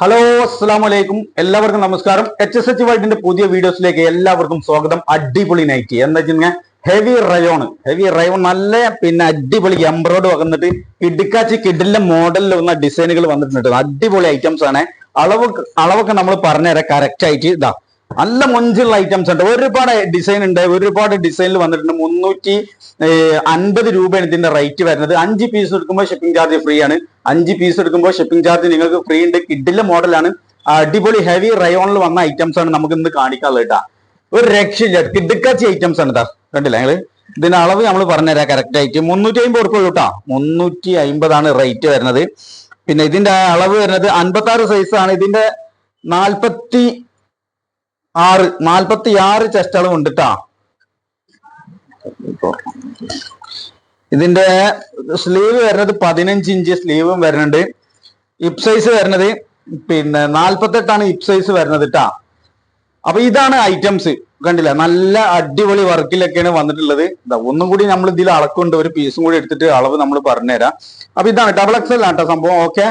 Hello അസ്സാം വലൈക്കും എല്ലാവർക്കും നമസ്കാരം. എച്ച് എസ് എച്ച് വൈഡിന്റെ പുതിയ വീഡിയോസിലേക്ക് എല്ലാവർക്കും സ്വാഗതം. അടിപൊളി നൈറ്റി എന്താ വെച്ചാൽ ഹെവി റയോൺ ഹെവി റയോൺ നല്ല പിന്നെ അടിപൊളി എംബ്രോയ്ഡ് വന്നിട്ട് ഇടുക്കാച്ചി കിഡിലെ മോഡലിൽ വന്ന ഡിസൈനുകൾ വന്നിട്ടുണ്ട്. അടിപൊളി ഐറ്റംസ് ആണ്. അളവ് അളവൊക്കെ നമ്മൾ പറഞ്ഞുതരാം കറക്റ്റ് ആയിട്ട്. ഇതാ നല്ല മൊഞ്ചുള്ള ഐറ്റംസ് ഉണ്ട്. ഒരുപാട് ഡിസൈൻ ഉണ്ട്. ഒരുപാട് ഡിസൈനിൽ വന്നിട്ടുണ്ട്. മുന്നൂറ്റി അൻപത് രൂപയാണ് ഇതിന്റെ റേറ്റ് വരുന്നത്. അഞ്ച് പീസ് എടുക്കുമ്പോൾ ഷിപ്പിംഗ് ചാർജ് ഫ്രീ ആണ്. അഞ്ച് പീസ് എടുക്കുമ്പോൾ ഷിപ്പിംഗ് ചാർജ് നിങ്ങൾക്ക് ഫ്രീ ഉണ്ട്. കിഡിലെ മോഡലാണ് അടിപൊളി ഹെവി റയോണിൽ വന്ന ഐറ്റംസ് ആണ് നമുക്ക് ഇന്ന് കാണിക്കാനുള്ളത് കേട്ടോ ഒരു രക്ഷയില്ല. കിടുക്കാച്ചി ഐറ്റംസ് ആണ് ഇതാ കണ്ടില്ല ഞങ്ങൾ? ഇതിന്റെ അളവ് നമ്മൾ പറഞ്ഞുതരാം കറക്റ്റ് ആയിട്ട്. മുന്നൂറ്റി അമ്പത് ഉറുപ്പ കേട്ടോ മുന്നൂറ്റി അമ്പതാണ് റേറ്റ് വരുന്നത്. പിന്നെ ഇതിന്റെ അളവ് വരുന്നത് അൻപത്തി ആറ് സൈസ് ആണ്. ഇതിന്റെ നാൽപ്പത്തി ആറ് നാൽപ്പത്തി ആറ് ചെസ്റ്റുകൾ ഉണ്ട് ഇതിന്റെ സ്ലീവ് വരുന്നത് പതിനഞ്ച് ഇഞ്ച് സ്ലീവും വരുന്നുണ്ട്. ഹിപ് സൈസ് വരുന്നത് പിന്നെ നാൽപ്പത്തെട്ടാണ് ഹിപ് സൈസ് വരുന്നത് കേട്ടാ അപ്പൊ ഇതാണ് ഐറ്റംസ്. കണ്ടില്ല? നല്ല അടിപൊളി വർക്കിലൊക്കെയാണ് വന്നിട്ടുള്ളത്. ഇതാ ഒന്നും കൂടി നമ്മൾ ഇതിൽ അളക്കുണ്ട് ഒരു പീസും കൂടി എടുത്തിട്ട് അളവ് നമ്മൾ പറഞ്ഞുതരാം. അപ്പൊ ഇതാണ്. ഡബിൾ എക്സൽ ആണ് കേട്ടോ സംഭവം. ഓക്കെ?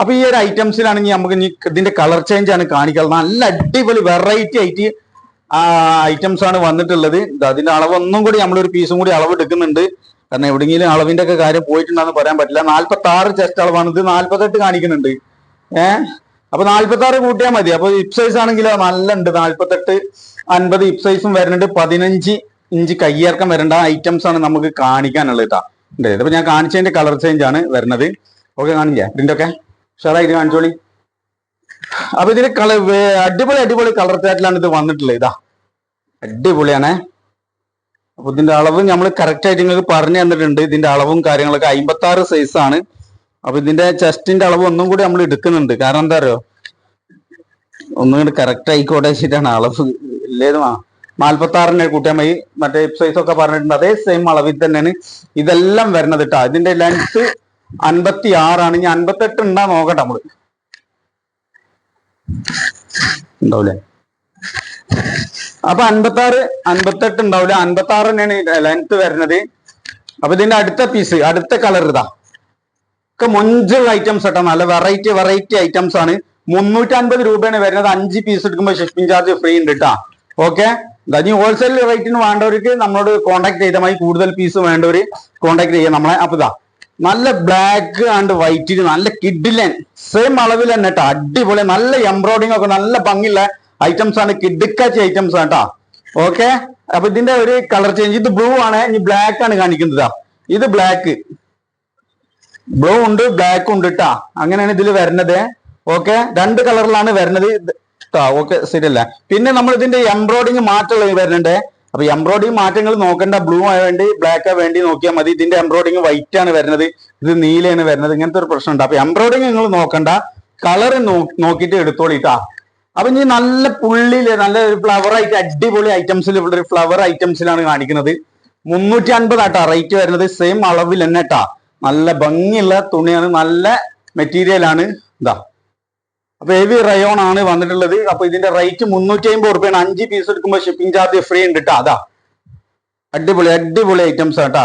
അപ്പൊ ഈ ഒരു ഐറ്റംസിലാണെങ്കിൽ നമുക്ക് ഇതിന്റെ കളർ ചേഞ്ച് ആണ് കാണിക്കുന്നത് നല്ല അടിപൊളി വെറൈറ്റി ആയിട്ട് ഐറ്റംസ് ആണ് വന്നിട്ടുള്ളത്. അതിന്റെ അളവൊന്നും കൂടി നമ്മളൊരു പീസും കൂടി അളവ് എടുക്കുന്നുണ്ട് കാരണം എവിടെയെങ്കിലും അളവിന്റെ ഒക്കെ കാര്യം പോയിട്ടുണ്ടെന്ന് പറയാൻ പറ്റില്ല. നാല്പത്തി ആറ് ചെസ്റ്റ് അളവാണ്. ഇത് നാല്പത്തെട്ട് കാണിക്കുന്നുണ്ട്. ഏഹ് അപ്പൊ നാല്പത്തി ആറ് കൂട്ടിയാൽ മതി. അപ്പൊ ഹിപ് സൈസ് ആണെങ്കിൽ നല്ല ഉണ്ട് നാല്പത്തെട്ട് അൻപത് ഹിപ് സൈസും വരുന്നുണ്ട്. പതിനഞ്ച് ഇഞ്ച് കയ്യേർക്കം വരേണ്ട ഐറ്റംസ് ആണ് നമുക്ക് കാണിക്കാനുള്ളത് കേട്ടോ ഇതിപ്പോ ഞാൻ കാണിച്ചതിന്റെ കളർ ചേഞ്ച് ആണ് വരുന്നത്. ഓക്കെ കാണില്ലേ? ഇതിന്റെ ഒക്കെ ഷറായിട്ട് കാണിച്ചോളി. അപ്പൊ ഇതിന് കളർ അടിപൊളി അടിപൊളി കളർ ചാറ്റിലാണ് ഇത് വന്നിട്ടുള്ളത്. ഇതാ. അടിപൊളിയാണേ. അപ്പൊ ഇതിന്റെ അളവ് നമ്മൾ കറക്റ്റ് ആയിട്ട് നിങ്ങൾക്ക് പറഞ്ഞു തന്നിട്ടുണ്ട്. ഇതിന്റെ അളവും കാര്യങ്ങളൊക്കെ അമ്പത്തി ആറ് സൈസ് ആണ്. അപ്പൊ ഇതിന്റെ ചെസ്റ്റിന്റെ അളവ് ഒന്നും കൂടി നമ്മൾ എടുക്കുന്നുണ്ട്. കാരണം എന്താ അറിയോ? ഒന്നും കൂടി കറക്റ്റ് ആയിക്കോട്ടെ വെച്ചിട്ടാണ് അളവ്. ഇല്ലേതുമാ നാൽപ്പത്തി ആറിന് കൂട്ടിയാൽ മതി. മറ്റേ സൈസ് ഒക്കെ പറഞ്ഞിട്ടുണ്ട്. അതേ സെയിം അളവിൽ തന്നെയാണ്. ഇതെല്ലാം വരുന്നത് കേട്ടോ ഇതിന്റെ ലെങ്ത് അൻപത്തി ആറാണ് ഇനി അൻപത്തെട്ട് ഉണ്ടാ നോക്കട്ടെ നമ്മൾ. ഉണ്ടാവൂലേ? അപ്പൊ അൻപത്തി ആറ് അൻപത്തെട്ട് ഉണ്ടാവില്ല അൻപത്തി ആറ് തന്നെയാണ് ലെങ്ത് വരുന്നത്. അപ്പൊ ഇതിന്റെ അടുത്ത പീസ് അടുത്ത കളർ ഇതാ. ഒക്കെ മൊഞ്ചുള്ള ഐറ്റംസ് കേട്ടോ നല്ല വെറൈറ്റി വെറൈറ്റി ഐറ്റംസ് ആണ്. മുന്നൂറ്റി അൻപത് രൂപയാണ് വരുന്നത്. അഞ്ച് പീസ് എടുക്കുമ്പോൾ ഷിപ്പിംഗ് ചാർജ് ഫ്രീ ഉണ്ട് കേട്ടാ ഓക്കെ ഇനി ഹോൾസെയിൽ റേറ്റിന് വേണ്ടവർക്ക് നമ്മളോട് കോൺടാക്ട് ചെയ്താൽ മതി. കൂടുതൽ പീസ് വേണ്ടവർ കോൺടാക്ട് ചെയ്യാം നമ്മളെ. അപ്പൊ ഇതാ നല്ല ബ്ലാക്ക് ആൻഡ് വൈറ്റിൽ നല്ല കിഡിലൻ സെയിം അളവിൽ തന്നെ കേട്ടോ അടിപൊളി നല്ല എംബ്രോയിഡിങ് ഒക്കെ നല്ല ഭംഗിയുള്ള ഐറ്റംസ് ആണ് കിഡിക്കാച്ചി ഐറ്റംസ് ആണ് കേട്ടോ ഓക്കെ അപ്പൊ ഇതിന്റെ ഒരു കളർ ചേഞ്ച് ഇത് ബ്ലൂ ആണ് ഇനി ബ്ലാക്ക് ആണ് കാണിക്കുന്നത് ഇത് ബ്ലാക്ക് ബ്ലൂ ഉണ്ട് ബ്ലാക്ക് ഉണ്ട് കേട്ടാ അങ്ങനെയാണ് ഇതിൽ വരുന്നത്. ഓക്കെ രണ്ട് കളറിലാണ് വരുന്നത്. ഓക്കെ ശരിയല്ല? പിന്നെ നമ്മൾ ഇതിന്റെ എംബ്രോയിഡിങ് മാറ്റമുള്ള വരുന്നുണ്ട്. അപ്പൊ എംബ്രോയിഡിങ് മാറ്റങ്ങൾ നോക്കണ്ട ബ്ലൂ ആയ വേണ്ടി ബ്ലാക്ക് ആ വേണ്ടി നോക്കിയാൽ മതി. ഇതിന്റെ എംബ്രോയിഡിങ് വൈറ്റ് ആണ് വരുന്നത്. ഇത് നീലയാണ് വരുന്നത്. ഇങ്ങനത്തെ ഒരു പ്രശ്നമുണ്ട് അപ്പൊ എംബ്രോയിഡിങ് നിങ്ങൾ നോക്കണ്ട. കളർ നോക്കിയിട്ട് എടുത്തോളിട്ടാ അപ്പൊ ഇനി നല്ല പുള്ളിയിൽ നല്ല ഒരു ഫ്ലവർ ആയിട്ട് അടിപൊളി ഐറ്റംസിൽ ഇവിടെ ഒരു ഫ്ലവർ ഐറ്റംസിലാണ് കാണിക്കുന്നത്. മുന്നൂറ്റി അൻപത് ആട്ടാ റേറ്റ് വരുന്നത്. സെയിം അളവിൽ തന്നെ നല്ല ഭംഗിയുള്ള തുണിയാണ്. നല്ല മെറ്റീരിയൽ ആണ്. ഇതാ. അപ്പൊ ഹെവി റയോൺ ആണ് വന്നിട്ടുള്ളത്. അപ്പൊ ഇതിന്റെ റേറ്റ് മുന്നൂറ്റി അമ്പത് റുപ്യാണ് അഞ്ച് പീസ് എടുക്കുമ്പോൾ ഷിപ്പിംഗ് ചാർജ് ഫ്രീ ഉണ്ട് കേട്ടോ അതാ. അടിപൊളി അടിപൊളി ഐറ്റംസ് ആട്ടാ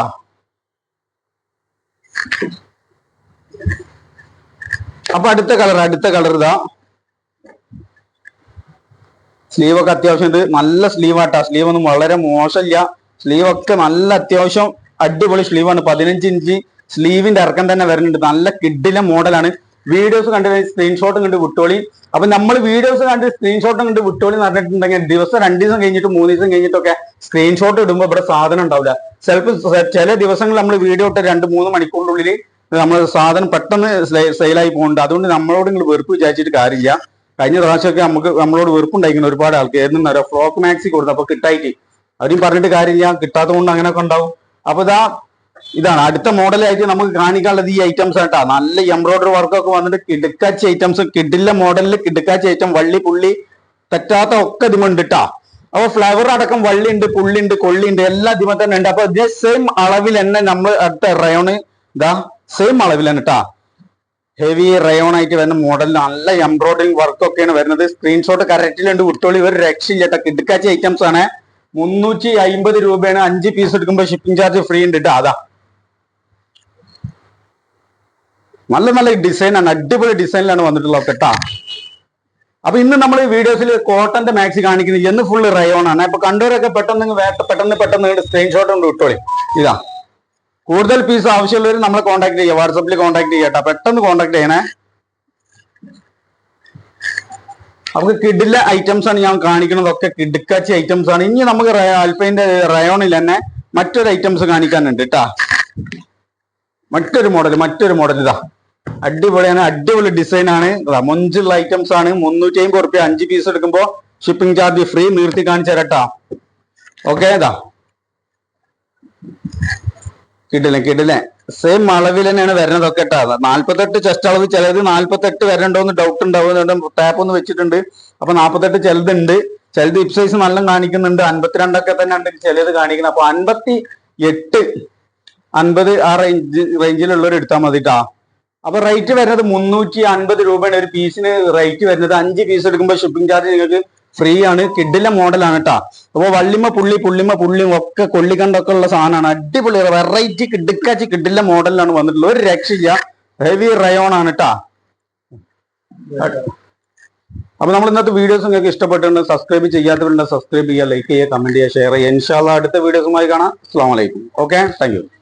അപ്പൊ അടുത്ത കളർ അടുത്ത കളർ ഇതാ. സ്ലീവ് ഒക്കെ അത്യാവശ്യം ഉണ്ട്. നല്ല സ്ലീവ് ആട്ടാ സ്ലീവ് ഒന്നും വളരെ മോശമില്ല. സ്ലീവ് ഒക്കെ നല്ല അത്യാവശ്യം അടിപൊളി സ്ലീവാണ് പതിനഞ്ച് ഇഞ്ച് സ്ലീവിന്റെ ഇറക്കം തന്നെ വരുന്നുണ്ട്. നല്ല കിഡിലെ മോഡലാണ് വീഡിയോസ് കണ്ട് സ്ക്രീൻഷോട്ടും കണ്ട് വിട്ടോളി. അപ്പൊ നമ്മൾ വീഡിയോസ് കണ്ട് സ്ക്രീൻഷോട്ടും കണ്ട് വിട്ടോളി എന്ന് പറഞ്ഞിട്ടുണ്ടെങ്കിൽ ദിവസം രണ്ട് ദിവസം കഴിഞ്ഞിട്ട് മൂന്ന് ദിവസം കഴിഞ്ഞിട്ടൊക്കെ സ്ക്രീൻഷോട്ട് ഇടുമ്പോൾ ഇവിടെ സാധനം ഉണ്ടാവില്ല. ചിലപ്പോൾ ചില ദിവസങ്ങളിൽ നമ്മൾ വീഡിയോ ഇട്ട് രണ്ട് മൂന്ന് മണിക്കൂറിനുള്ളിൽ നമ്മൾ സാധനം പെട്ടെന്ന് സെയിലായി പോകുന്നുണ്ട് അതുകൊണ്ട് നമ്മളോട് നിങ്ങൾ വെറുപ്പ് വിചാരിച്ചിട്ട് കാര്യമില്ല. കഴിഞ്ഞ പ്രാവശ്യമൊക്കെ നമുക്ക് നമ്മളോട് വെറുപ്പുണ്ടായിരിക്കുന്ന ഒരുപാട് ആൾക്ക് ഏതെന്നറിയോ ഫ്രോക്ക് മാക്സി കൊടുത്തു. അപ്പൊ കിട്ടായിട്ട്. അവരും പറഞ്ഞിട്ട് കാര്യമില്ല. കിട്ടാത്തത് കൊണ്ട് അങ്ങനെയൊക്കെ ഉണ്ടാവും. അപ്പൊ ഇതാ ഇതാണ് അടുത്ത മോഡലായിട്ട് നമുക്ക് കാണിക്കാനുള്ളത് ഈ ഐറ്റംസ് ആട്ടാ. നല്ല എംബ്രോയിഡറി വർക്കൊക്കെ വന്നിട്ട് കിടുക്കാച്ച ഐറ്റംസ് കിഡില്ല മോഡലിൽ കിടുക്കാച്ച ഐറ്റം വള്ളി പുള്ളി തെറ്റാത്ത ഒക്കെ ഇതിമുണ്ട് ട്ടാ അപ്പൊ ഫ്ലവർ അടക്കം വള്ളി ഉണ്ട് പുള്ളി ഉണ്ട് കൊള്ളി ഉണ്ട് എല്ലാ ഇതിമ തന്നെ ഉണ്ട്. അപ്പൊ ഇതേ സെയിം അളവിൽ തന്നെ നമ്മൾ അടുത്ത റയോണ് ഇതാ സെയിം അളവിൽ തന്നെ ട്ടാ. ഹെവി റയോൺ ആയിട്ട് വരുന്ന മോഡൽ നല്ല എംബ്രോയിഡറിംഗ് വർക്കൊക്കെയാണ് വരുന്നത്. സ്ക്രീൻഷോട്ട് കറക്റ്റിലുണ്ട് വിട്ടോളി ഒരു രക്ഷയില്ല ട്ടാ. കിടുക്കാച്ച ഐറ്റംസ് ആണ്. മുന്നൂറ്റി അമ്പത് രൂപയാണ് അഞ്ച് പീസ് എടുക്കുമ്പോൾ ഷിപ്പിംഗ് ചാർജ് ഫ്രീ ഉണ്ട് ട്ടാ. അതാ. നല്ല നല്ല ഡിസൈനാണ് അടിപൊളി ഡിസൈനിലാണ് വന്നിട്ടുള്ളത് കേട്ടാ. അപ്പൊ ഇന്ന് നമ്മൾ വീഡിയോസിൽ കോട്ടന്റെ മാക്സി കാണിക്കുന്നത് എന്ന് ഫുള്ള് റയോൺ ആണ്. അപ്പൊ കണ്ടവരൊക്കെ പെട്ടെന്ന് പെട്ടെന്ന് പെട്ടെന്ന് സ്ക്രീൻഷോട്ട് കൊണ്ട് വിട്ടോളി ഇതാ. കൂടുതൽ പീസ് ആവശ്യമുള്ളവർ നമ്മളെ കോൺടാക്ട് ചെയ്യുക വാട്സപ്പിൽ കോൺടാക്ട് ചെയ്യട്ടെ പെട്ടെന്ന് കോൺടാക്ട് ചെയ്യണേ. നമുക്ക് കിഡിലെ ഐറ്റംസ് ആണ് ഞാൻ കാണിക്കുന്നതൊക്കെ കിടുക്കാച്ചി ഐറ്റംസ് ആണ്. ഇനി നമുക്ക് അൽഫൈന്റെ റയോണിൽ തന്നെ മറ്റൊരു ഐറ്റംസ് കാണിക്കാനുണ്ട് കേട്ടാ. മറ്റൊരു മോഡൽ മറ്റൊരു മോഡൽ ഇതാ. അടിപൊളിയാണ് അടിപൊളി ഡിസൈൻ ആണ്. മൊഞ്ചുള്ള ഐറ്റംസ് ആണ്. മുന്നൂറ്റി അമ്പത് റുപ്യ അഞ്ച് പീസ് എടുക്കുമ്പോ ഷിപ്പിംഗ് ചാർജ് ഫ്രീ നിർത്തി കാണിച്ചു തരട്ടാ. ഓക്കെ ഇതാ. കിട്ടില്ലേ കിട്ടില്ല സെയിം അളവിൽ തന്നെയാണ് വരുന്നതൊക്കെ കേട്ടോ നാല്പത്തെട്ട് ചെസ്റ്റ് അളവ് ചിലത് നാല്പത്തെട്ട് വരണ്ടോന്ന് ഡൗട്ട് ഉണ്ടാവും. ടാപ്പ് ഒന്ന് വെച്ചിട്ടുണ്ട്. അപ്പൊ നാല്പത്തെട്ട് ചിലതുണ്ട്. ചിലത് ഇപ് സൈസ് നല്ല കാണിക്കുന്നുണ്ട്. അൻപത്തിരണ്ടൊക്കെ തന്നെ ഉണ്ട് ചിലത് കാണിക്കുന്നത്. അപ്പൊ അൻപത്തി എട്ട് അൻപത് ആ റേഞ്ച് റേഞ്ചിലുള്ളവർ എടുത്താൽ മതിട്ടാ അപ്പൊ റേറ്റ് വരുന്നത് മുന്നൂറ്റി അൻപത് രൂപയാണ്. ഒരു പീസിന് റേറ്റ് വരുന്നത് അഞ്ച് പീസ് എടുക്കുമ്പോൾ ഷിപ്പിംഗ് ചാർജ് നിങ്ങൾക്ക് ഫ്രീ ആണ്. കിഡിലെ മോഡലാണ് കേട്ടാ അപ്പോൾ വള്ളിമ പുള്ളി പുള്ളിമ പുള്ളിയും ഒക്കെ കൊള്ളിക്കണ്ടൊക്കെ ഉള്ള സാധനമാണ് അടിപൊളി വെറൈറ്റി കിടുക്കാച്ചി കിഡിലെ മോഡലിലാണ് വന്നിട്ടുള്ളത്. ഒരു രക്ഷയില്ല. ഹെവി റയോൺ ആണ് കേട്ടാ അപ്പൊ നമ്മൾ ഇന്നത്തെ വീഡിയോസ് നിങ്ങൾക്ക് ഇഷ്ടപ്പെട്ടിട്ടുണ്ട് സബ്സ്ക്രൈബ് ചെയ്യാത്തവരുണ്ട് സബ്സ്ക്രൈബ് ചെയ്യുക ലൈക്ക് ചെയ്യുക കമന്റ് ചെയ്യുക ഷെയർ ചെയ്യുക. ഇൻഷാല്ല അടുത്ത വീഡിയോസുമായി കാണാം. അസ്സാം വലൈക്കും ഓക്കെ താങ്ക്